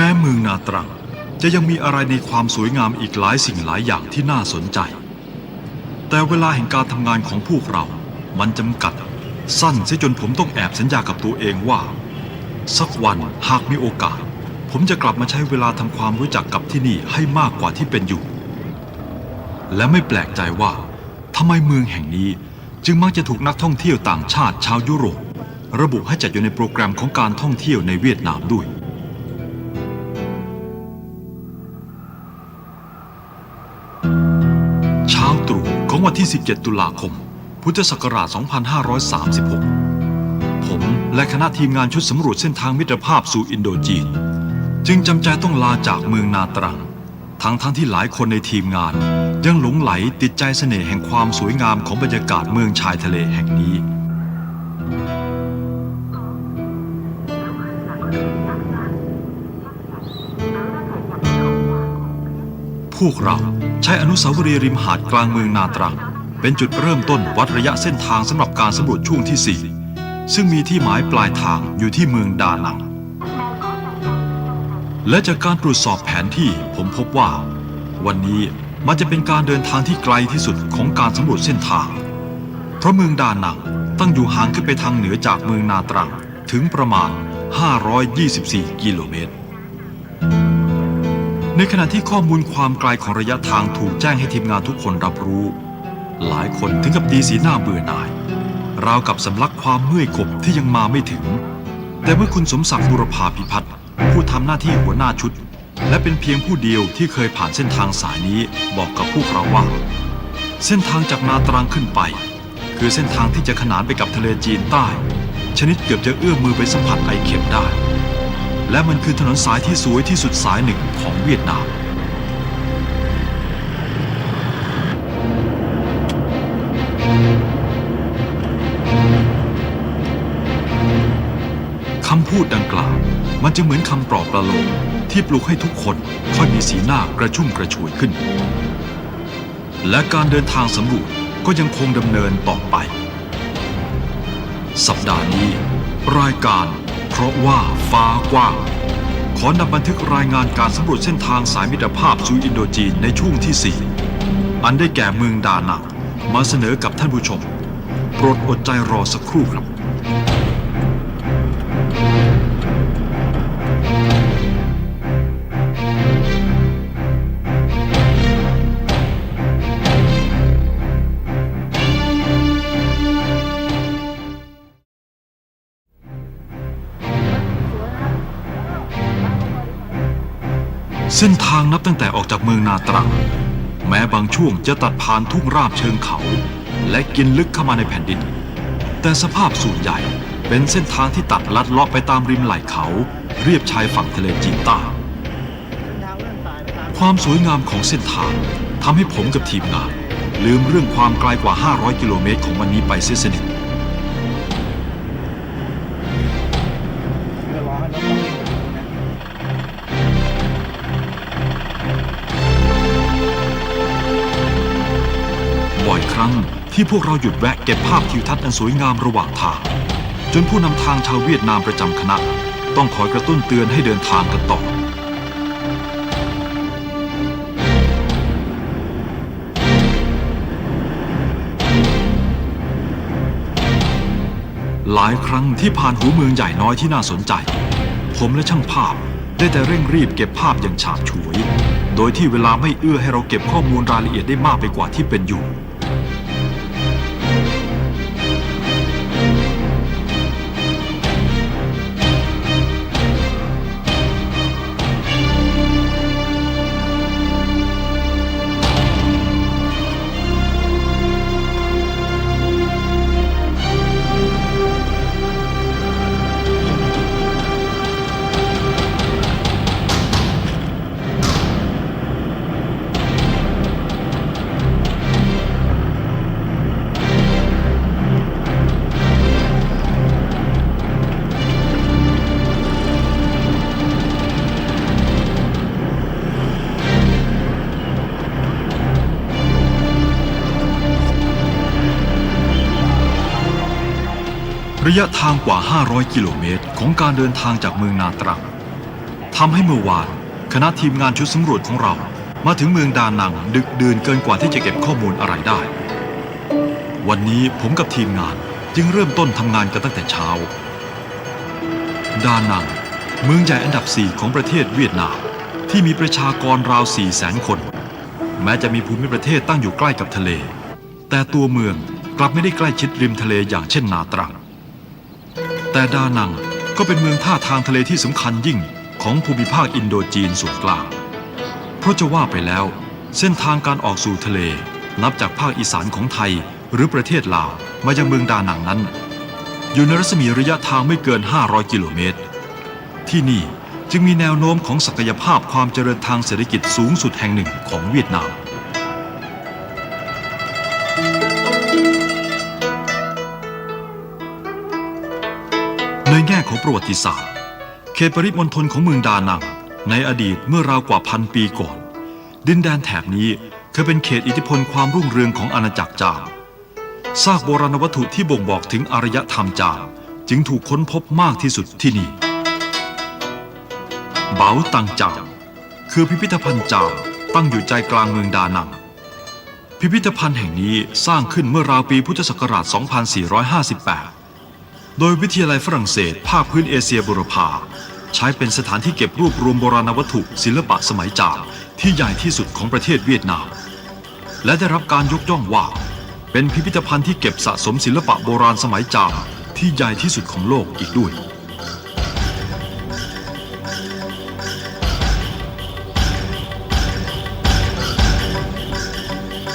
แม้เมืองนาตรัง จะยังมีอะไรในความสวยงามอีกหลายสิ่งหลายอย่างที่น่าสนใจ แต่เวลาแห่งการทำงานของพวกเรา มันจำกัด สั้นเสียจนผมต้องแอบสัญญากับตัวเองว่า สักวันหากมีโอกาส ผมจะกลับมาใช้เวลาทำความรู้จักกับที่นี่ให้มากกว่าที่เป็นอยู่ และไม่แปลกใจว่าทำไมเมืองแห่งนี้จึงมักจะถูกนักท่องเที่ยวต่างชาติชาวยุโรป ระบุให้จัดอยู่ในโปรแกรมของการท่องเที่ยวในเวียดนามด้วย วันที่ 17 ตุลาคม พุทธศักราช 2536 ผมและคณะทีมงานชุดสำรวจเส้นทางมิตรภาพสู่อินโดจีน จึงจำใจต้องลาจากเมืองนาตรัง ทั้งทั้งที่หลายคนในทีมงาน ยังหลงไหลติดใจเสน่ห์แห่งความสวยงามของบรรยากาศเมืองชายทะเลแห่งนี้พวกเรา ช้อนุสาวรีย์ริมหาดกลางเมืองนาตรัง เป็นจุดเริ่มต้นวัดระยะเส้นทางสำหรับการสำรวจช่วงที่ 4 ซึ่งมีที่หมายปลายทางอยู่ที่เมืองดานัง และจากการตรวจสอบแผนที่ผมพบว่า วันนี้มันจะเป็นการเดินทางที่ไกลที่สุดของการสำรวจเส้นทาง เพราะเมืองดานังตั้งอยู่ห่างขึ้นไปทางเหนือจากเมืองนาตรังถึงประมาณ 524 กิโลเมตร ในขณะที่ข้อมูลความไกลของระยะทางถูกแจ้งให้ทีมงานทุกคนรับรู้ หลายคนถึงกับดีสีหน้าเบื่อหน่าย ราวกับสำลักความเมื่อยกบที่ยังมาไม่ถึง แต่เมื่อคุณสมศักดิ์บุรพาพิพัฒน์ผู้ทำหน้าที่หัวหน้าชุด และเป็นเพียงผู้เดียวที่เคยผ่านเส้นทางสายนี้บอกกับพวกเราว่า เส้นทางจากนาตรังขึ้นไป คือเส้นทางที่จะขนานไปกับทะเลจีนใต้ ชนิดเกือบจะเอื้อมมือไปสัมผัสไอเข็มได้ และมันคือถนนสายที่สวยที่สุดสายหนึ่งของเวียดนาม คำพูดดังกล่าว มันจะเหมือนคำปลอบประโลมที่ปลุกให้ทุกคนค่อยมีสีหน้ากระชุ่มกระชวยขึ้น และการเดินทางสำรวจก็ยังคงดำเนินต่อไป สัปดาห์นี้ รายการ ราะว่าฟ้ากว้าง ขอนำบันทึกรายงานการสำรวจเส้นทางสายมิตรภาพสู่อินโดจีนในช่วงที่ 4 อันได้แก่เมืองดานังมาเสนอกับท่านผู้ชม โปรดอดใจรอสักครู่ครับ เส้นทางนับตั้งแต่ออกจากเมืองนาตรัง แม้บางช่วงจะตัดผ่านทุ่งราบเชิงเขา และกินลึกเข้ามาในแผ่นดิน แต่สภาพส่วนใหญ่เป็นเส้นทางที่ตัดลัดเลาะไปตามริมไหล่เขา เรียบชายฝั่งทะเลจีนใต้ความสวยงามของเส้นทางทำให้ผมกับทีมงาน ลืมเรื่องความไกลกว่า 500 กิโลเมตรของวันนี้ไปเสียสนิท ที่พวกเราหยุดแวะเก็บภาพทิวทัศน์อันสวยงามระหว่างทาง จนผู้นำทางชาวเวียดนามประจำคณะ ต้องคอยกระตุ้นเตือนให้เดินทางกันต่อหลายครั้งที่ผ่านหูเมืองใหญ่น้อยที่น่าสนใจ ผมและช่างภาพได้แต่เร่งรีบเก็บภาพอย่างฉาบฉวย โดยที่เวลาไม่เอื้อให้เราเก็บข้อมูลรายละเอียดได้มากไปกว่าที่เป็นอยู่ ระยะทางกว่า 500 กิโลเมตรของการเดินทางจากเมืองนาตรังทำให้เมื่อวาน คณะทีมงานชุดสำรวจของเรา มาถึงเมืองดานังดึกดื่นเกินกว่าที่จะเก็บข้อมูลอะไรได้ วันนี้ผมกับทีมงานจึงเริ่มต้นทำงานกันตั้งแต่เช้า ดานัง เมืองใหญ่อันดับ 4 ของประเทศเวียดนาม ที่มีประชากรราว4แสนคน แม้จะมีภูมิประเทศตั้งอยู่ใกล้กับทะเล แต่ตัวเมืองกลับไม่ได้ใกล้ชิดริมทะเลอย่างเช่นนาตรัง แต่ดานังก็เป็นเมืองท่าทางทะเลที่สำคัญยิ่งของภูมิภาคอินโดจีนส่วนกลาง เพราะจะว่าไปแล้ว เส้นทางการออกสู่ทะเล นับจากภาคอีสานของไทยหรือประเทศลาวมายังเมืองดานังนั้น อยู่ในรัศมีระยะทางไม่เกิน 500 กิโลเมตร ที่นี่จึงมีแนวโน้มของศักยภาพความเจริญทางเศรษฐกิจสูงสุดแห่งหนึ่งของเวียดนาม แง่ของประวัติศาสตร์ เขตปริมณฑลของเมืองดานัง ในอดีตเมื่อราวกว่าพันปีก่อน ดินแดนแถบนี้เคยเป็นเขตอิทธิพลความรุ่งเรืองของอาณาจักรจางซากโบราณวัตถุที่บ่งบอกถึงอารยธรรมจางจึงถูกค้นพบมากที่สุดที่นี่ เบาตังจางคือพิพิธภัณฑ์จางตั้งอยู่ใจกลางเมืองดานัง พิพิธภัณฑ์แห่งนี้สร้างขึ้นเมื่อราวปีพุทธศักราช 2458 โดยวิทยาลัยฝรั่งเศส ภาคพื้นเอเชียบุรพาใช้เป็นสถานที่เก็บรวบรวมโบราณวัตถุศิลปะสมัยจางที่ใหญ่ที่สุดของประเทศเวียดนาม และได้รับการยกย่องว่า เป็นพิพิธภัณฑ์ที่เก็บสะสมศิลปะโบราณสมัยจางที่ใหญ่ที่สุดของโลกอีกด้วย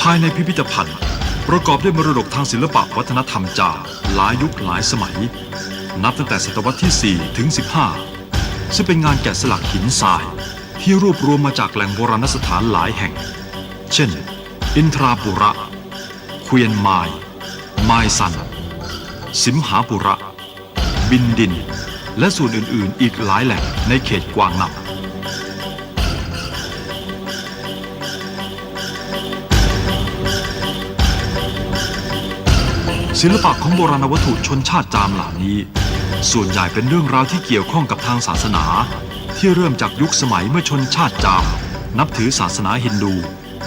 ภายในพิพิธภัณฑ์ ประกอบด้วยมรดกทางศิลปะวัฒนธรรมจางหลายยุคหลายสมัย นับตั้งแต่ศตวรรษที่ 4 ถึง 15 ซึ่งเป็นงานแกะสลักหินทราย ที่รวบรวมมาจากแหล่งโบราณสถานหลายแห่ง เช่น อินทราปุระ เควียนไมายไมายซัน สิมหาปุระ บินดิน และส่วนอื่นๆ อีกหลายแหล่งในเขตกวางนำ ศิลปะของโบราณวัตถุชนชาติจามเหล่านี้ ส่วนใหญ่เป็นเรื่องราวที่เกี่ยวข้องกับทางศาสนา ที่เริ่มจากยุคสมัยเมื่อชนชาติจาม นับถือศาสนาฮินดู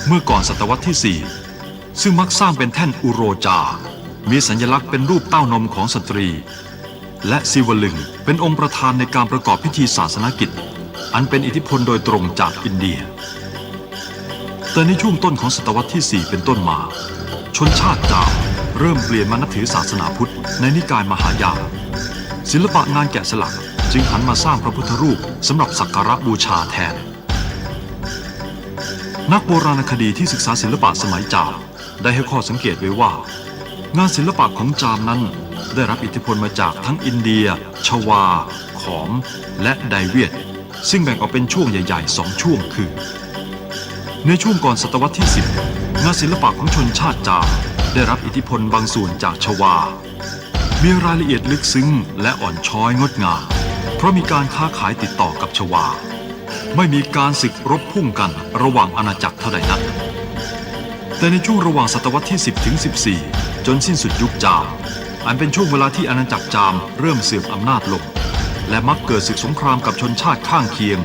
เมื่อก่อนศตวรรษที่ 4 ซึ่งมักสร้างเป็นแท่นอุโรจา มีสัญลักษณ์เป็นรูปเต้านมของสตรี และศิวลึงเป็นองค์ประธานในการประกอบพิธีศาสนกิจ อันเป็นอิทธิพลโดยตรงจากอินเดีย แต่ในช่วงต้นของศตวรรษที่ 4 เป็นต้นมา ชนชาติจามเริ่มเปลี่ยนมานับถือศาสนาพุทธในนิกายมหายานศิลปะงานแกะสลักจึงหันมาสร้างพระพุทธรูปสำหรับสักการะบูชาแทน นักโบราณคดีที่ศึกษาศิลปะสมัยจามได้ให้ข้อสังเกตไว้ว่า งานศิลปะของจามนั้น ได้รับอิทธิพลมาจากทั้งอินเดีย ชวา ขอม และไดเวียด ซึ่งแบ่งออกเป็นช่วงใหญ่ๆสองช่วงคือ ในช่วงก่อนศตวรรษที่ 10 งานศิลปะของชนชาติจามได้รับอิทธิพลบางส่วนจากชวา มีรายละเอียดลึกซึ้งและอ่อนช้อยงดงาม เพราะมีการค้าขายติดต่อกับชวา ไม่มีการศึกรบพุ่งกันระหว่างอาณาจักรเท่าใดนัก แต่ในช่วงระหว่างศตวรรษที่ 10ถึง14 จนสิ้นสุดยุคจาม อันเป็นช่วงเวลาที่อาณาจักรจามเริ่มเสื่อมอำนาจลง และมักเกิดศึกสงครามกับชนชาติข้างเคียง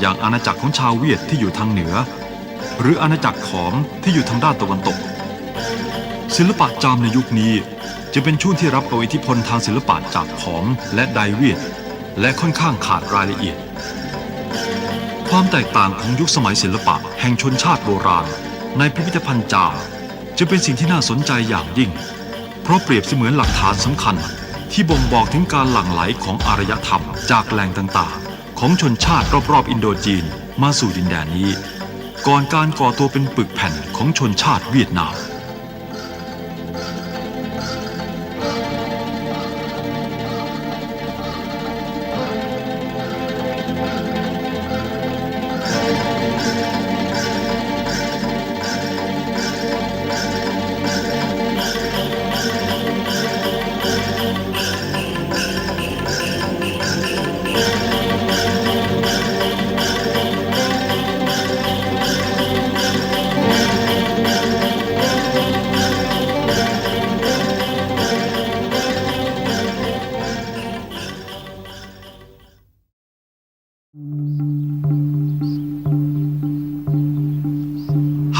อย่างอาณาจักรของชาวเวียดที่อยู่ทางเหนือ หรืออาณาจักรขอมที่อยู่ทางด้านตะวันตก ศิลปะจามในยุคนี้จะเป็นช่วงที่รับเอาอิทธิพลทางศิลปะจากขอมและไดเวียดและค่อนข้างขาดรายละเอียด ความแตกต่างของยุคสมัยศิลปะแห่งชนชาติโบราณ ในพิพิธภัณฑ์จามจะเป็นสิ่งที่น่าสนใจอย่างยิ่ง เพราะเปรียบเสมือนหลักฐานสำคัญที่บ่งบอกถึงการหลั่งไหลของอารยธรรมจากแหล่งต่างๆ ของชนชาติรอบๆอินโดจีนมาสู่ดินแดนนี้ ก่อนการก่อตัวเป็นปึกแผ่นของชนชาติเวียดนาม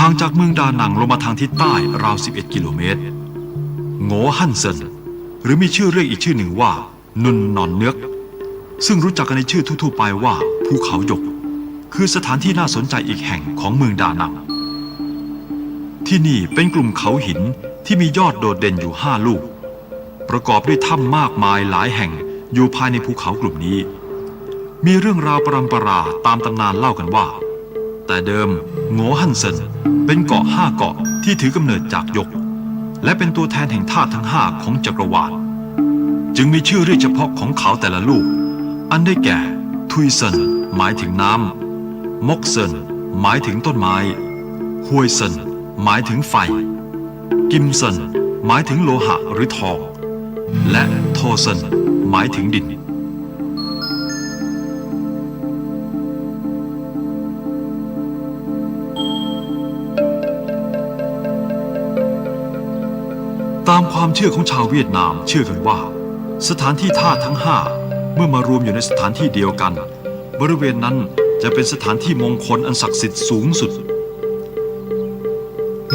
ห่างจากเมืองดานังลงมาทางทิศใต้ราว 11 กิโลเมตรโงฮั่นเซินหรือมีชื่อเรียกอีกชื่อหนึ่งว่า นุนนอนเนือกซึ่งรู้จักกันในชื่อทั่วๆไปว่าภูเขาหยก คือสถานที่น่าสนใจอีกแห่งของเมืองดานัง ที่นี่เป็นกลุ่มเขาหินที่มียอดโดดเด่นอยู่ห้าลูก ประกอบด้วยถ้ำมากมายหลายแห่งอยู่ภายในภูเขากลุ่มนี้ มีเรื่องราวปรำปราตามตำนานเล่ากันว่า แต่เดิมโงฮั่นเซินเป็นเกาะห้าเกาะที่ถือกำเนิดจากยก และเป็นตัวแทนแห่งธาตุทั้งห้าของจักรวาล จึงมีชื่อเรียกเฉพาะของเขาแต่ละลูก อันได้แก่ ทุยเซินหมายถึงน้ำมกเซินหมายถึงต้นไม้ฮวยเซินหมายถึงไฟ กิมเซินหมายถึงโลหะหรือทอง และโทเซินหมายถึงดิน ความเชื่อของชาวเวียดนามเชื่อกันว่า สถานที่ท่าทั้งห้าเมื่อมารวมอยู่ในสถานที่เดียวกัน บริเวณนั้นจะเป็นสถานที่มงคลอันศักดิ์สิทธิ์สูงสุด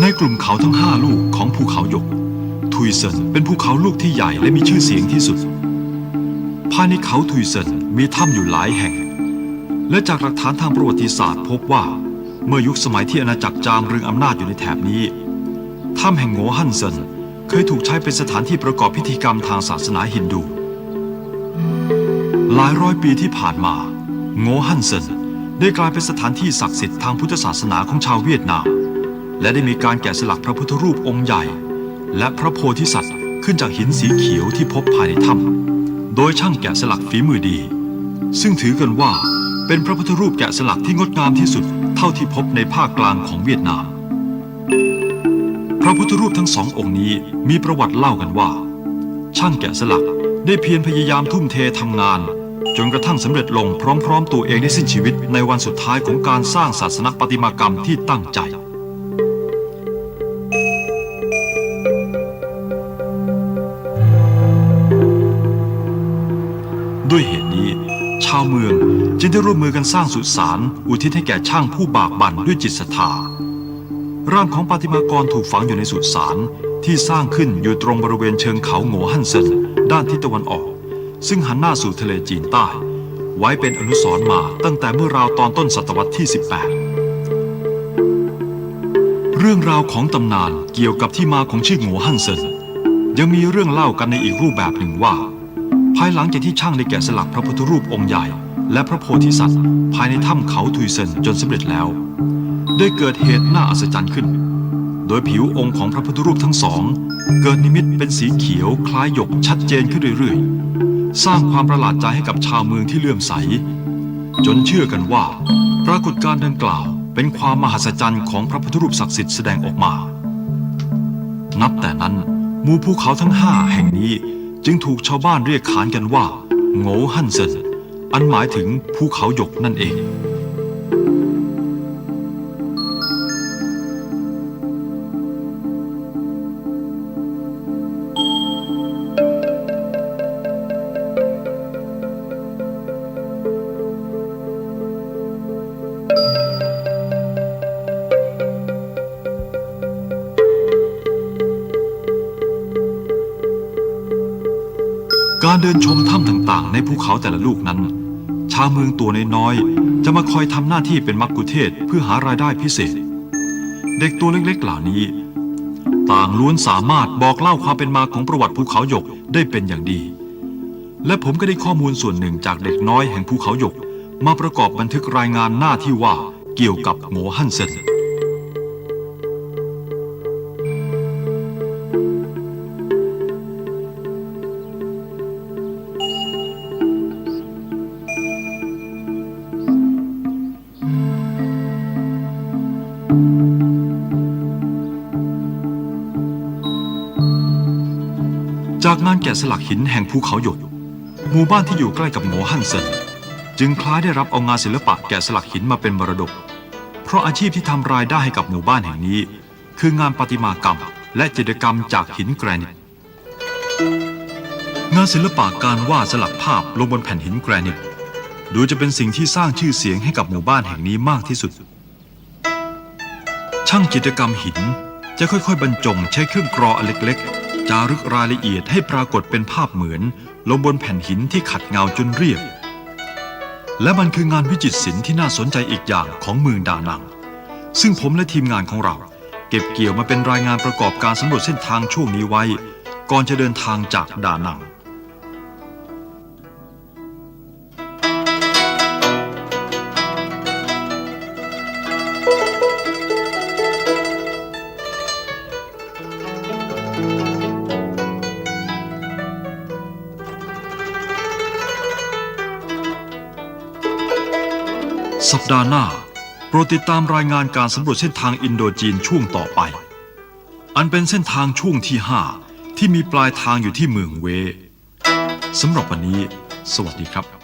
ในกลุ่มเขาทั้งห้าลูกของภูเขาหยก ทุยเซินเป็นภูเขาลูกที่ใหญ่และมีชื่อเสียงที่สุดภายในเขาทุยเซินมีถ้ำอยู่หลายแห่ง และจากหลักฐานทางประวัติศาสตร์พบว่า เมื่อยุคสมัยที่อาณาจักรจางเรืองอำนาจอยู่ในแถบนี้ถ้ำแห่งโงฮั่นเซิน เคยถูกใช้เป็นสถานที่ประกอบพิธีกรรมทางศาสนาฮินดู หลายร้อยปีที่ผ่านมา โงฮั่นเซินได้กลายเป็นสถานที่ศักดิ์สิทธิ์ทางพุทธศาสนาของชาวเวียดนาม และได้มีการแกะสลักพระพุทธรูปองค์ใหญ่ และพระโพธิสัตว์ขึ้นจากหินสีเขียวที่พบภายในถ้ำโดยช่างแกะสลักฝีมือดี ซึ่งถือกันว่าเป็นพระพุทธรูปแกะสลักที่งดงามที่สุดเท่าที่พบในภาคกลางของเวียดนาม ระพุทธรูปทั้งสององค์นี้มีประวัติเล่ากันว่า ช่างแกะสลักได้เพียรพยายามทุ่มเททำงาน จนกระทั่งสำเร็จลงพร้อมๆ ตัวเองได้สิ้นชีวิตในวันสุดท้ายของการสร้างศาสนประติมากรรมที่ตั้งใจด้วยเหตุนี้ ชาวเมืองจึงได้ร่วมมือกันสร้างสุสานอุทิศให้แก่ช่างผู้บากบั่นด้วยจิตศรัทธา ร่างของปาฏิมากรถูกฝังอยู่ในสุสานที่สร้างขึ้นอยู่ตรงบริเวณเชิงเขาโง่ฮั่นเซินด้านทิศตะวันออก ซึ่งหันหน้าสู่ทะเลจีนใต้ ไว้เป็นอนุสรณ์มาตั้งแต่เมื่อราวตอนต้นศตวรรษที่ 18 เรื่องราวของตำนานเกี่ยวกับที่มาของชื่อโง่ฮั่นเซินยังมีเรื่องเล่ากันในอีกรูปแบบหนึ่งว่า ภายหลังจากที่ช่างได้แกะสลักพระพุทธรูปองค์ใหญ่ และพระโพธิสัตว์ ภายในถ้ำเขาทุยเซินจนสำเร็จแล้ว ได้เกิดเหตุน่าอัศจรรย์ขึ้น โดยผิวองค์ของพระพุทธรูปทั้งสอง เกิดนิมิตเป็นสีเขียวคล้ายหยกชัดเจนขึ้นเรื่อยๆ สร้างความประหลาดใจให้กับชาวเมืองที่เลื่อมใส จนเชื่อกันว่า ปรากฏการณ์ดังกล่าว เป็นความมหัศจรรย์ของพระพุทธรูปศักดิ์สิทธิ์แสดงออกมา นับแต่นั้นหมู่ภูเขาทั้งห้าแห่งนี้จึงถูกชาวบ้านเรียกขานกันว่าโง่ฮั่นเซินอันหมายถึงภูเขาหยกนั่นเอง การเดินชมถ้ำต่างๆ ในภูเขาแต่ละลูกนั้น ชาวเมืองตัวน้อยๆจะมาคอยทำหน้าที่เป็นมักกุเทศเพื่อหารายได้พิเศษ เด็กตัวเล็กๆเหล่านี้ ต่างล้วนสามารถบอกเล่าความเป็นมาของประวัติภูเขาหยกได้เป็นอย่างดี และผมก็ได้ข้อมูลส่วนหนึ่งจากเด็กน้อยแห่งภูเขาหยก มาประกอบบันทึกรายงานหน้าที่ว่าเกี่ยวกับโงฮั่นเซน จากงานแกะสลักหินแห่งภูเขาหยก หมู่บ้านที่อยู่ใกล้กับโงฮั่นเซินจึงคล้ายได้รับเอางานศิลปะแกะสลักหินมาเป็นมรดก เพราะอาชีพที่ทำรายได้ให้กับหมู่บ้านแห่งนี้ คืองานประติมากรรม และจิตรกรรมจากหินแกรนิตงานศิลปะการวาดสลักภาพลงบนแผ่นหินแกรนิตดูจะเป็นสิ่งที่สร้างชื่อเสียงให้กับหมู่บ้านแห่งนี้มากที่สุด ช่างจิตรกรรมหินจะค่อยๆ บรรจงใช้เครื่องกรออันเล็กๆ จารึกรายละเอียดให้ปรากฏเป็นภาพเหมือนลงบนแผ่นหินที่ขัดเงาจนเรียบ และมันคืองานวิจิตรศิลป์ที่น่าสนใจอีกอย่างของเมืองดานัง ซึ่งผมและทีมงานของเรา เก็บเกี่ยวมาเป็นรายงานประกอบการสำรวจเส้นทางช่วงนี้ไว้ ก่อนจะเดินทางจากดานัง สัปดาห์หน้า โปรดติดตามรายงานการสำรวจเส้นทางอินโดจีนช่วงต่อไป อันเป็นเส้นทางช่วงที่ 5 ที่มีปลายทางอยู่ที่เมืองเว สำหรับวันนี้ สวัสดีครับ